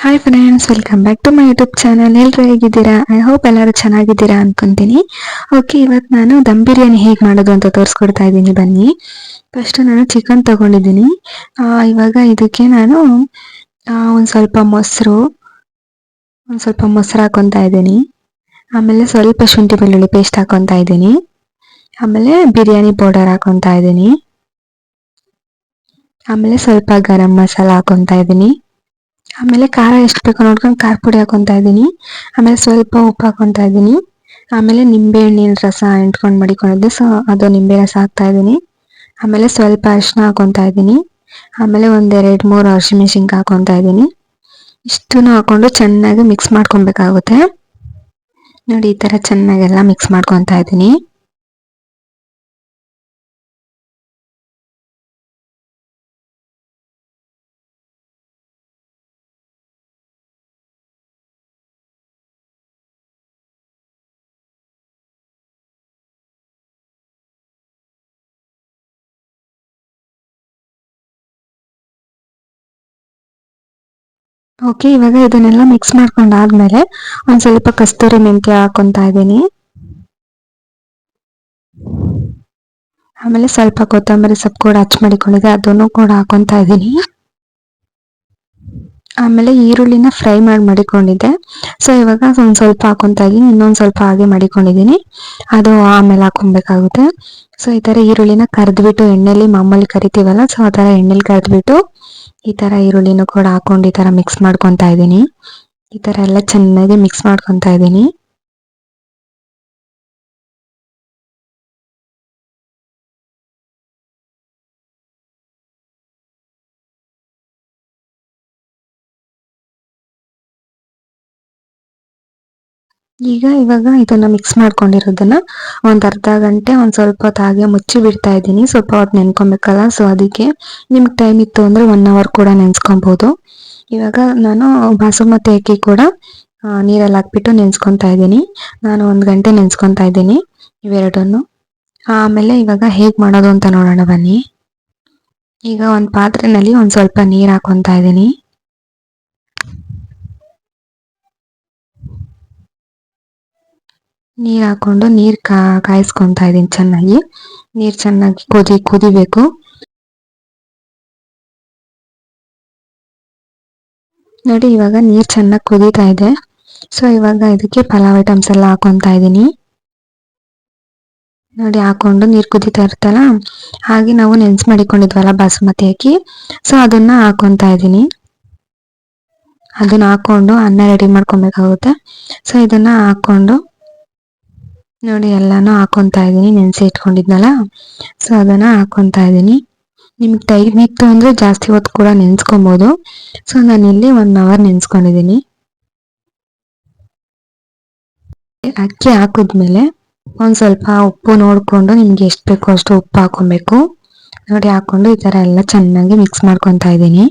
Hi friends welcome back to my YouTube channel ಎಲ್ಲರೂ ಹೇಗಿದ್ದೀರಾ? I hope ಎಲ್ಲರೂ ಚೆನ್ನಾಗಿದ್ದೀರಾ ಅನ್ಕೊಂತೀನಿ. ಓಕೆ ಇವತ್ತು ನಾನು ದಮ್ ಬಿರಿಯಾನಿ ಹೇಗೆ ಮಾಡೋದು ಅಂತ ತೋರಿಸ್ಕೊಡ್ತಾ ಇದ್ದೀನಿ. ಬನ್ನಿ. ಫಸ್ಟು ನಾನು ಚಿಕನ್ ತಗೊಂಡಿದ್ದೀನಿ. ಇವಾಗ ಇದಕ್ಕೆ ನಾನು ಒಂದು ಸ್ವಲ್ಪ ಮೊಸರು, ಒಂದು ಸ್ವಲ್ಪ ಮೊಸರು ಹಾಕೊತಾ ಇದ್ದೀನಿ. ಆಮೇಲೆ ಸ್ವಲ್ಪ ಶುಂಠಿ ಬೆಳ್ಳುಳ್ಳಿ ಪೇಸ್ಟ್ ಹಾಕೊತಾ ಇದ್ದೀನಿ. ಆಮೇಲೆ ಬಿರಿಯಾನಿ ಪೌಡರ್ ಹಾಕೊತಾ ಇದ್ದೀನಿ. ಆಮೇಲೆ ಸ್ವಲ್ಪ ಗರಂ ಮಸಾಲ ಹಾಕೊತಾ ಇದ್ದೀನಿ. ಆಮೇಲೆ ಖಾರ ಎಷ್ಟು ಬೇಕೋ ನೋಡ್ಕೊಂಡು ಖಾರ ಪುಡಿ ಹಾಕೊತಾ ಇದ್ದೀನಿ. ಆಮೇಲೆ ಸ್ವಲ್ಪ ಉಪ್ಪು ಹಾಕೊತಾ ಇದ್ದೀನಿ. ಆಮೇಲೆ ನಿಂಬೆ ಹಣ್ಣಿನ ರಸ ಎಂಟ್ಕೊಂಡು ಮಡಿಕೊಂಡಿದ್ದೆ. ಸೊ ಅದು ನಿಂಬೆ ರಸ ಹಾಕ್ತಾ ಇದ್ದೀನಿ. ಆಮೇಲೆ ಸ್ವಲ್ಪ ಅರಿಶಿನ ಹಾಕೊತಾ ಇದ್ದೀನಿ. ಆಮೇಲೆ ಒಂದೆರಡು ಮೂರು ಹಸಿಮೆಣಸಿನ್ಕಾಯಿ ಹಾಕೊತಾ ಇದ್ದೀನಿ. ಇಷ್ಟನ್ನು ಹಾಕೊಂಡು ಚೆನ್ನಾಗಿ ಮಿಕ್ಸ್ ಮಾಡ್ಕೊಬೇಕಾಗುತ್ತೆ. ನೋಡಿ, ಈ ಥರ ಚೆನ್ನಾಗೆಲ್ಲ ಮಿಕ್ಸ್ ಮಾಡ್ಕೊತಾ ಇದ್ದೀನಿ. ಓಕೆ ಇವಾಗ ಇದನ್ನೆಲ್ಲ ಮಿಕ್ಸ್ ಮಾಡ್ಕೊಂಡಾದ್ಮೇಲೆ ಒಂದ್ ಸ್ವಲ್ಪ ಕಸ್ತೂರಿ ಮೆಂತ್ಯ ಹಾಕೊಂತ ಇದ್ದೀನಿ. ಆಮೇಲೆ ಸ್ವಲ್ಪ ಕೊತ್ತಂಬರಿ ಸೊಪ್ಪು ಕೂಡ ಹಚ್ ಮಾಡಿಕೊಂಡಿದೆ ಅದನ್ನು ಕೂಡ ಹಾಕೊಂತ ಇದ್ದೀನಿ. ಆಮೇಲೆ ಈರುಳ್ಳಿನ ಫ್ರೈ ಮಾಡಿ, ಮಾಡಿಕೊಂಡಿದ್ದೆ. ಸೊ ಇವಾಗ ಒಂದು ಸ್ವಲ್ಪ ಹಾಕೊಂತ ಇದ್ದೀನಿ, ಇನ್ನೊಂದು ಸ್ವಲ್ಪ ಹಾಗೆ ಮಾಡಿಕೊಂಡಿದ್ದೀನಿ. ಅದು ಆಮೇಲೆ ಹಾಕೊಬೇಕಾಗುತ್ತೆ ಸೊ ಈ ಥರ ಈರುಳ್ಳಿನ ಕರೆದ್ಬಿಟ್ಟು ಎಣ್ಣೆಲಿ ಮಾಮೂಲಿ ಕರಿತೀವಲ್ಲ ಸೊ ಆ ಥರ ಎಣ್ಣೆಲಿ ಕರೆದ್ಬಿಟ್ಟು ಈ ಥರ ಈರುಳ್ಳಿನೂ ಕೂಡ ಹಾಕೊಂಡು ಈ ಥರ ಮಿಕ್ಸ್ ಮಾಡ್ಕೊತಾ ಇದ್ದೀನಿ. ಈ ಥರ ಎಲ್ಲ ಚೆನ್ನಾಗಿ ಮಿಕ್ಸ್ ಮಾಡ್ಕೊತಾ ಇದ್ದೀನಿ. ಈಗ ಇವಾಗ ಇದನ್ನ ಮಿಕ್ಸ್ ಮಾಡ್ಕೊಂಡಿರೋದನ್ನ ಒಂದು ಅರ್ಧ ಗಂಟೆ, ಒಂದ್ ಸ್ವಲ್ಪ ಹೊತ್ತು ಹಾಗೆ ಮುಚ್ಚಿ ಬಿಡ್ತಾ ಇದ್ದೀನಿ. ಸ್ವಲ್ಪ ಹೊತ್ತು ನೆನ್ಕೊಬೇಕಲ್ಲ ಸೊ ಅದಕ್ಕೆ ನಿಮ್ಗೆ ಟೈಮ್ ಇತ್ತು ಅಂದ್ರೆ ಒನ್ ಅವರ್ ಕೂಡ ನೆನ್ಸ್ಕೊಬಹುದು ಇವಾಗ ನಾನು ಬಾಸುಮತಿ ಅಕ್ಕಿ ಕೂಡ ನೀರಲ್ಲಿ ಹಾಕ್ಬಿಟ್ಟು ನೆನ್ಸ್ಕೊತಾ ಇದ್ದೀನಿ. ನಾನು ಒಂದ್ ಗಂಟೆ ನೆನ್ಸ್ಕೊತಾ ಇದ್ದೀನಿ ಇವೆರಡನ್ನು. ಆಮೇಲೆ ಇವಾಗ ಹೇಗೆ ಮಾಡೋದು ಅಂತ ನೋಡೋಣ ಬನ್ನಿ. ಈಗ ಒಂದು ಪಾತ್ರೆನಲ್ಲಿ ಒಂದ್ ಸ್ವಲ್ಪ ನೀರ್ ಹಾಕೊತಾ ಇದ್ದೀನಿ. ನೀರ್ ಹಾಕೊಂಡು ನೀರ್ ಕಾ, ಕಾಯಿಸ್ಕೊಂತ ಇದೀನಿ ಚೆನ್ನಾಗಿ. ನೀರ್ ಚೆನ್ನಾಗಿ ಕುದಿ, ಕುದಿಬೇಕು. ನೋಡಿ, ಇವಾಗ ನೀರ್ ಚೆನ್ನಾಗಿ ಕುದೀತಾ ಇದೆ. ಸೊ ಇವಾಗ ಇದಕ್ಕೆ ಪಲಾವ್ ಐಟಮ್ಸ್ ಎಲ್ಲ ಹಾಕೊಂತ ಇದ್ದೀನಿ. ನೋಡಿ, ಹಾಕೊಂಡು ನೀರು ಕುದಿತಾ ಇರ್ತಲ್ಲ ಹಾಗೆ ನಾವು ನೆನ್ಸ್ ಮಾಡಿಕೊಂಡಿದ್ವಲ್ಲ, ಬಾಸುಮತಿ ಹಾಕಿ ಸೊ ಅದನ್ನ ಹಾಕೊಂತ ಇದ್ದೀನಿ. ಅದನ್ನ ಹಾಕೊಂಡು ಅನ್ನ ರೆಡಿ ಮಾಡ್ಕೊಬೇಕಾಗುತ್ತೆ. ಸೊ ಇದನ್ನ ಹಾಕೊಂಡು ನೋಡಿ, ಎಲ್ಲಾನು ಹಾಕೊಂತ ಇದ್ದೀನಿ. ನೆನೆಸಿ ಇಟ್ಕೊಂಡಿದ್ನಲ್ಲ? ಸೊ ಅದನ್ನ ಹಾಕೊತಾ ಇದ್ದೀನಿ. ನಿಮ್ಗೆ ಟೈಮ್ ಇತ್ತು ಅಂದ್ರೆ ಜಾಸ್ತಿ ಹೊತ್ತು ಕೂಡ ನೆನೆಸ್ಕೊಬೋದು. ಸೊ ಇಲ್ಲಿ ಒನ್ ಅವರ್ ನೆನ್ಸ್ಕೊಂಡಿದ್ದೀನಿ. ಅಕ್ಕಿ ಹಾಕಿದ್ಮೇಲೆ ಒಂದು ಸ್ವಲ್ಪ ಉಪ್ಪು ನೋಡಿಕೊಂಡು ನಿಮ್ಗೆ ಎಷ್ಟು ಬೇಕೋ ಅಷ್ಟು ಉಪ್ಪು ಹಾಕೊಬೇಕು. ನೋಡಿ, ಹಾಕೊಂಡು ಈ ಥರ ಎಲ್ಲ ಚೆನ್ನಾಗಿ ಮಿಕ್ಸ್ ಮಾಡ್ಕೊತಾ ಇದ್ದೀನಿ.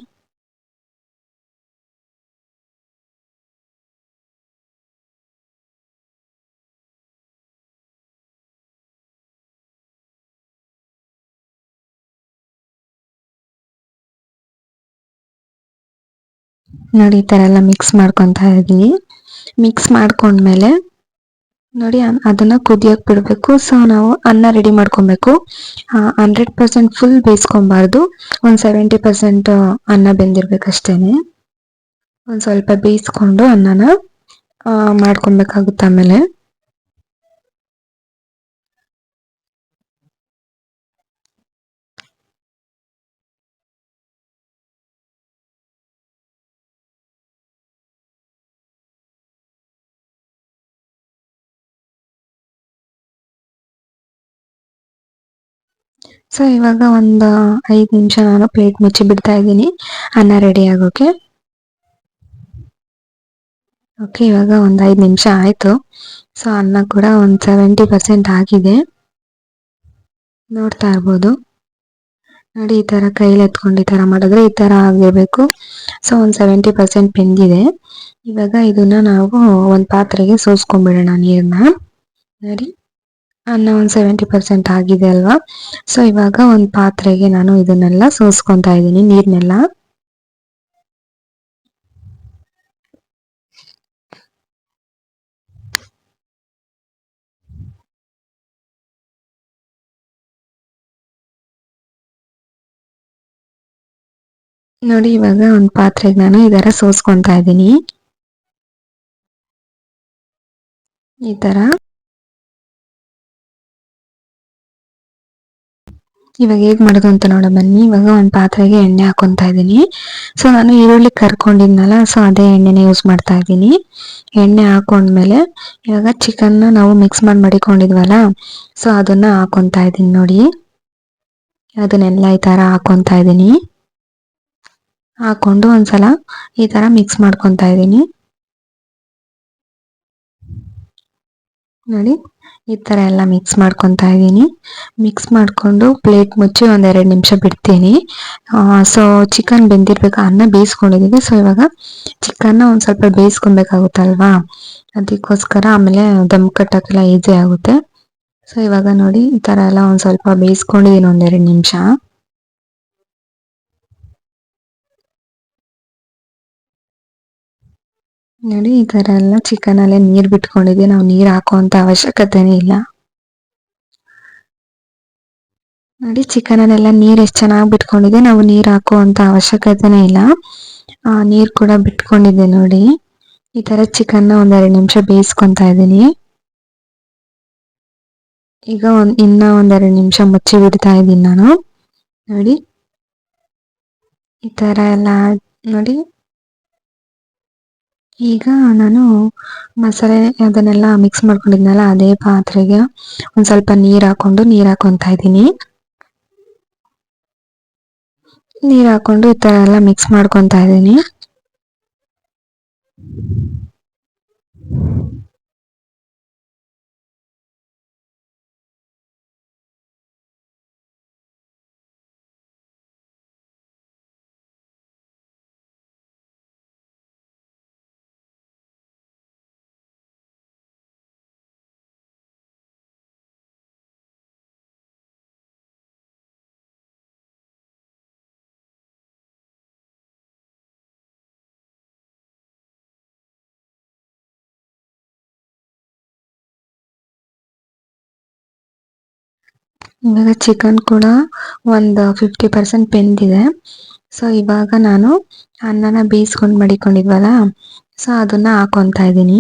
ನೋಡಿ, ಈ ಥರ ಎಲ್ಲ ಮಿಕ್ಸ್ ಮಾಡ್ಕೊತಾ ಇದ್ದೀನಿ. ಮಿಕ್ಸ್ ಮಾಡ್ಕೊಂಡ್ಮೇಲೆ ನೋಡಿ ಅದನ್ನ ಕುದಿಯೋಕೆ ಬಿಡಬೇಕು. ಸೊ ನಾವು ಅನ್ನ ರೆಡಿ ಮಾಡ್ಕೊಬೇಕು. ಹಂಡ್ರೆಡ್ ಪರ್ಸೆಂಟ್ ಫುಲ್ ಬೇಯಿಸ್ಕೊಬಾರ್ದು. ಒಂದು ಸೆವೆಂಟಿ ಪರ್ಸೆಂಟ್ ಅನ್ನ ಬೆಂದಿರ್ಬೇಕಷ್ಟೇನೆ. ಒಂದು ಸ್ವಲ್ಪ ಬೇಯಿಸ್ಕೊಂಡು ಅನ್ನನ ಮಾಡ್ಕೊಬೇಕಾಗುತ್ತೆ ಆಮೇಲೆ. ಸೊ ಇವಾಗ ಒಂದು ಐದು ನಿಮಿಷ ನಾನು ಪ್ಲೇಟ್ ಮುಚ್ಚಿ ಬಿಡ್ತಾ ಇದ್ದೀನಿ. ಅನ್ನ ರೆಡಿ ಆಗೋಕೆ. ಓಕೆ ಇವಾಗ ಒಂದು ಐದು ನಿಮಿಷ ಆಯ್ತು. ಸೊ ಅನ್ನ ಕೂಡ ಒಂದು ಸೆವೆಂಟಿ ಪರ್ಸೆಂಟ್ ಆಗಿದೆ. ನೋಡ್ತಾ ಇರ್ಬೋದು. ನೋಡಿ, ಈ ತರ ಕೈಲಿ ಎತ್ಕೊಂಡು ಈ ತರ ಮಾಡಿದ್ರೆ ಈ ತರ ಆಗಿರ್ಬೇಕು. ಸೊ ಒಂದು ಸೆವೆಂಟಿ ಪರ್ಸೆಂಟ್ ಬೆಂದಿದೆ. ಇವಾಗ ಇದನ್ನ ನಾವು ಒಂದು ಪಾತ್ರೆಗೆ ಸೋಸ್ಕೊಂಡ್ಬಿಡೋಣ ನೀರನ್ನ ನೋಡಿ. ಅನ್ನ ಒಂದು ಸೆವೆಂಟಿ ಪರ್ಸೆಂಟ್ ಆಗಿದೆ ಅಲ್ವಾ? ಸೊ ಇವಾಗ ಒಂದು ಪಾತ್ರೆಗೆ ನಾನು ಇದನ್ನೆಲ್ಲ ಸೋಸ್ಕೊತಾ ಇದ್ದೀನಿ ನೀರನ್ನೆಲ್ಲ ನೋಡಿ, ಇವಾಗ ಒಂದು ಪಾತ್ರೆಗೆ ನಾನು ಇದರ ಸೋಸ್ಕೊತಾ ಇದ್ದೀನಿ. ಈ ಥರ ಇವಾಗ ಹೇಗ್ ಮಾಡೋದು ಅಂತ ನೋಡ ಬನ್ನಿ. ಇವಾಗ ಒಂದ್ ಪಾತ್ರೆಗೆ ಎಣ್ಣೆ ಹಾಕೊತಾ ಇದ್ದೀನಿ. ಸೊ ನಾನು ಈರುಳ್ಳಿ ಕರ್ಕೊಂಡಿದ್ನಲ್ಲ ಸೊ ಅದೇ ಎಣ್ಣೆನ ಯೂಸ್ ಮಾಡ್ತಾ ಇದ್ದೀನಿ. ಎಣ್ಣೆ ಹಾಕೊಂಡ್ಮೇಲೆ ಇವಾಗ ಚಿಕನ್ ನಾವು ಮಿಕ್ಸ್ ಮಾಡಿ ಮಡಿಕೊಂಡಿದ್ವಲ್ಲ ಸೊ ಅದನ್ನ ಹಾಕೊತಾ ಇದ್ದೀನಿ ನೋಡಿ. ಅದನ್ನೆಲ್ಲ ಈ ತರ ಹಾಕೊತಾ ಇದ್ದೀನಿ. ಹಾಕೊಂಡು ಒಂದ್ಸಲ ಈ ತರ ಮಿಕ್ಸ್ ಮಾಡ್ಕೊತಾ ಇದ್ದೀನಿ. ನೋಡಿ, ಈ ಥರ ಎಲ್ಲ ಮಿಕ್ಸ್ ಮಾಡ್ಕೊತಾ ಇದ್ದೀನಿ. ಮಿಕ್ಸ್ ಮಾಡಿಕೊಂಡು ಪ್ಲೇಟ್ ಮುಚ್ಚಿ ಒಂದೆರಡು ನಿಮಿಷ ಬಿಡ್ತೀನಿ. ಸೊ ಚಿಕನ್ ಬೆಂದಿರ್ಬೇಕು, ಅನ್ನ ಬೇಯಿಸ್ಕೊಂಡಿದ್ದೀನಿ. ಸೊ ಇವಾಗ ಚಿಕನ್ನ ಒಂದು ಸ್ವಲ್ಪ ಬೇಯಿಸ್ಕೊಬೇಕಾಗುತ್ತಲ್ವಾ? ಅದಕ್ಕೋಸ್ಕರ ಆಮೇಲೆ ದಮ್ ಕಟ್ಟೋಕ್ಕೆಲ್ಲ ಈಸಿ ಆಗುತ್ತೆ. ಸೊ ಇವಾಗ ನೋಡಿ, ಈ ಥರ ಎಲ್ಲ ಒಂದು ಸ್ವಲ್ಪ ಬೇಯಿಸ್ಕೊಂಡಿದ್ದೀನಿ ಒಂದೆರಡು ನಿಮಿಷ. ನೋಡಿ, ಈ ತರ ಎಲ್ಲ ಚಿಕನ್ ಅಲ್ಲೇ ನೀರ್ ಬಿಟ್ಕೊಂಡಿದೆ ನಾವು ನೀರ್ ಹಾಕುವಂತ ಅವಶ್ಯಕತೆನೇ ಇಲ್ಲ. ನೋಡಿ ಚಿಕನ್ ಅಲ್ಲೆಲ್ಲ ನೀರ್ ಎಷ್ಟು ಚೆನ್ನಾಗಿ ಬಿಟ್ಕೊಂಡಿದೆ. ನಾವು ನೀರ್ ಹಾಕುವಂತ ಅವಶ್ಯಕತೆನೇ ಇಲ್ಲ. ನೀರ್ ಕೂಡ ಬಿಟ್ಕೊಂಡಿದೆ ನೋಡಿ. ಈ ತರ ಚಿಕನ್ ಒಂದೆರಡು ನಿಮಿಷ ಬೇಯಿಸ್ಕೊಂತಾ ಇದ್ದೀನಿ. ಈಗ ಒಂದ್, ಇನ್ನ ಒಂದೆರಡು ನಿಮಿಷ ಮುಚ್ಚಿ ಬಿಡ್ತಾ ಇದ್ದೀನಿ ನಾನು. ನೋಡಿ, ಈ ತರ ಎಲ್ಲ, ನೋಡಿ. ಈಗ ನಾನು ಮಸಾಲೆ ಅದನ್ನೆಲ್ಲ ಮಿಕ್ಸ್ ಮಾಡ್ಕೊಂಡಿದ್ನಲ್ಲ, ಅದೇ ಪಾತ್ರೆಗೆ ಒಂದ್ ಸ್ವಲ್ಪ ನೀರ್ ಹಾಕೊಂಡು, ನೀರ್ ಹಾಕೊಂತ ಇದ್ದೀನಿ. ನೀರ್ ಹಾಕೊಂಡು ಈ ತರ ಎಲ್ಲ ಮಿಕ್ಸ್ ಮಾಡ್ಕೊತಾ ಇದ್ದೀನಿ. ಇವಾಗ ಚಿಕನ್ ಕೂಡ ಒಂದು ಫಿಫ್ಟಿ ಪರ್ಸೆಂಟ್ ಬೆಂದಿದೆ. ಸೊ ಇವಾಗ ನಾನು ಅನ್ನನ ಬೇಯಿಸ್ಕೊಂಡು ಮಡಿಕೊಂಡಿದ್ವಲ್ಲ ಸೊ ಅದನ್ನ ಹಾಕೊತಾ ಇದ್ದೀನಿ.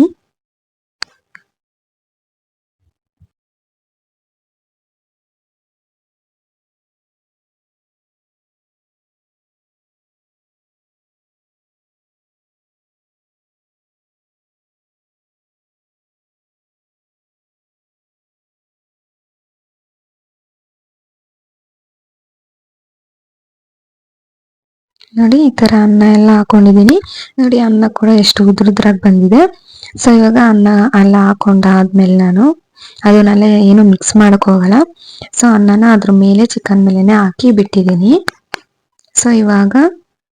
ನೋಡಿ, ಈ ತರ ಅನ್ನ ಎಲ್ಲ ಹಾಕೊಂಡಿದೀನಿ. ನೋಡಿ, ಅನ್ನ ಕೂಡ ಎಷ್ಟು ಉದ್ರುದ್ರಾಗಿ ಬಂದಿದೆ. ಸೊ ಇವಾಗ ಅನ್ನ ಎಲ್ಲ ಹಾಕೊಂಡಾದ್ಮೇಲೆ ನಾನು ಅದನ್ನೆಲ್ಲ ಏನು ಮಿಕ್ಸ್ ಮಾಡಕ್ ಹೋಗಲ್ಲ. ಸೊ ಅನ್ನನ ಅದ್ರ ಮೇಲೆ ಚಿಕನ್ ಮೇಲೆನೆ ಹಾಕಿ ಬಿಟ್ಟಿದ್ದೀನಿ ಸೊ ಇವಾಗ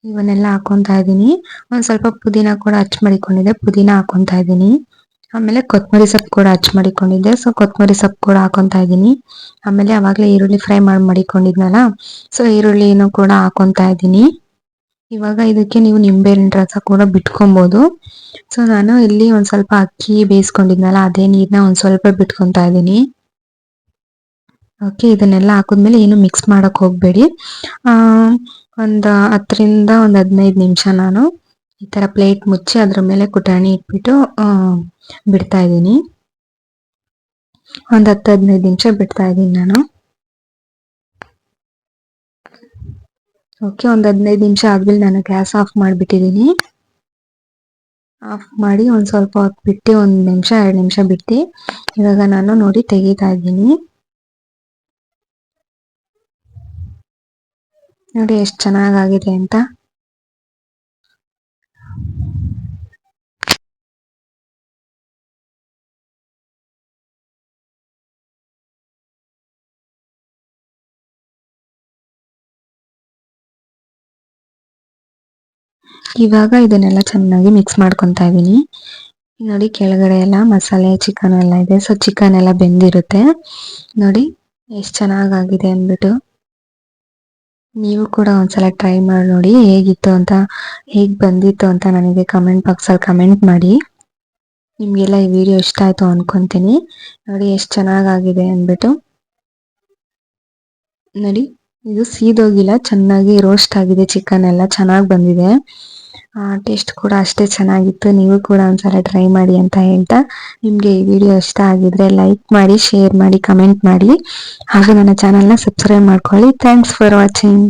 ಇವನ್ನೆಲ್ಲ ಹಾಕೊತಾ ಇದ್ದೀನಿ ಒಂದ್ ಸ್ವಲ್ಪ ಪುದೀನ ಕೂಡ ಹಚ್ ಮಾಡಿಕೊಂಡಿದ್ದೆ. ಪುದೀನ ಹಾಕೊತಾ ಇದ್ದೀನಿ ಆಮೇಲೆ ಕೊತ್ತಂಬರಿ ಸೊಪ್ಪು ಕೂಡ ಹಚ್ ಮಾಡಿಕೊಂಡಿದ್ದೆ. ಸೊ ಕೊತ್ತಂಬರಿ ಸೊಪ್ಪು ಕೂಡ ಹಾಕೊತಾ ಇದ್ದೀನಿ ಆಮೇಲೆ ಅವಾಗ್ಲೇ ಈರುಳ್ಳಿ ಫ್ರೈ ಮಾಡಿ, ಮಾಡಿಕೊಂಡಿದ್ನಲ್ಲ. ಸೊ ಈರುಳ್ಳಿನೂ ಕೂಡ ಹಾಕೊತಾ ಇದ್ದೀನಿ ಇವಾಗ ಇದಕ್ಕೆ ನೀವು ನಿಂಬೆಹಣ್ಣಿನ ರಸ ಕೂಡ ಬಿಟ್ಕೊಬಹುದು ಸೊ ನಾನು ಇಲ್ಲಿ ಒಂದ್ ಸ್ವಲ್ಪ ಅಕ್ಕಿ ಬೇಯಿಸ್ಕೊಂಡಿದ್ನಲ್ಲ, ಅದೇ ನೀರ್ನ ಒಂದ್ ಸ್ವಲ್ಪ ಬಿಟ್ಕೊಂತಾ ಇದ್ದೀನಿ. ಓಕೆ ಇದನ್ನೆಲ್ಲ ಹಾಕಿದ್ಮೇಲೆ ಏನು ಮಿಕ್ಸ್ ಮಾಡಕ್ ಹೋಗ್ಬೇಡಿ. ಒಂದು ಹತ್ತರಿಂದ ಒಂದು ಹದಿನೈದು ನಿಮಿಷ ನಾನು ಈ ತರ ಪ್ಲೇಟ್ ಮುಚ್ಚಿ ಅದ್ರ ಮೇಲೆ ಕುಟಾಣಿ ಇಟ್ಬಿಟ್ಟು ಬಿಡ್ತಾ ಇದ್ದೀನಿ. ಒಂದು ಹತ್ತು ಹದಿನೈದು ನಿಮಿಷ ಬಿಡ್ತಾ ಇದ್ದೀನಿ ನಾನು. ಓಕೆ ಒಂದ್ ಹದಿನೈದು ನಿಮಿಷ ಆದ್ಮೇಲೆ ನಾನು ಗ್ಯಾಸ್ ಆಫ್ ಮಾಡಿಬಿಟ್ಟಿದ್ದೀನಿ ಆಫ್ ಮಾಡಿ ಒಂದು ಸ್ವಲ್ಪ ಹೊತ್ತು ಬಿಟ್ಟು, ಒಂದು ನಿಮಿಷ, ಎರಡು ನಿಮಿಷ ಬಿಟ್ಟು ಇವಾಗ ನಾನು ನೋಡಿ ತೆಗಿತಾ ಇದ್ದೀನಿ. ನೋಡಿ ಎಷ್ಟು ಚೆನ್ನಾಗಾಗಿದೆ ಅಂತ. ಇವಾಗ ಇದನ್ನೆಲ್ಲ ಚೆನ್ನಾಗಿ ಮಿಕ್ಸ್ ಮಾಡ್ಕೊತಾ ಇದ್ದೀನಿ ನೋಡಿ ಕೆಳಗಡೆ ಎಲ್ಲ ಮಸಾಲೆ ಚಿಕನ್ ಎಲ್ಲ ಇದೆ. ಸೊ ಚಿಕನ್ ಎಲ್ಲ ಬೆಂದಿರುತ್ತೆ. ನೋಡಿ, ಎಷ್ಟು ಚೆನ್ನಾಗಾಗಿದೆ ಅಂದ್ಬಿಟ್ಟು. ನೀವು ಕೂಡ ಒಂದ್ಸಲ ಟ್ರೈ ಮಾಡಿ ನೋಡಿ ಹೇಗಿತ್ತು ಅಂತ, ಹೇಗೆ ಬಂದಿತ್ತು ಅಂತ ನನಗೆ ಕಮೆಂಟ್ ಬಾಕ್ಸಲ್ಲಿ ಕಮೆಂಟ್ ಮಾಡಿ. ನಿಮಗೆಲ್ಲ ಈ ವಿಡಿಯೋ ಇಷ್ಟ ಆಯಿತು ಅನ್ಕೊಂತೀನಿ. ನೋಡಿ, ಎಷ್ಟು ಚೆನ್ನಾಗಾಗಿದೆ ಅಂದ್ಬಿಟ್ಟು. ನೋಡಿ ಇದು ಸೀದೋಗಿಲ್ಲ, ಚೆನ್ನಾಗಿ ರೋಸ್ಟ್ ಆಗಿದೆ ಚಿಕನ್ ಎಲ್ಲ, ಚೆನ್ನಾಗಿ ಬಂದಿದೆ. ಟೇಸ್ಟ್ ಕೂಡ ಅಷ್ಟೇ ಚೆನ್ನಾಗಿತ್ತು. ನೀವು ಕೂಡ ಒಂದ್ಸಲ ಟ್ರೈ ಮಾಡಿ ಅಂತ ಹೇಳ್ತಾ, ನಿಮಗೆ ಈ ವಿಡಿಯೋ ಇಷ್ಟ ಆಗಿದ್ರೆ ಲೈಕ್ ಮಾಡಿ ಶೇರ್ ಮಾಡಿ ಕಮೆಂಟ್ ಮಾಡಿ. ಹಾಗೆ ನನ್ನ ಚಾನಲ್ನ ಸಬ್ಸ್ಕ್ರೈಬ್ ಮಾಡ್ಕೊಳ್ಳಿ. Thanks for watching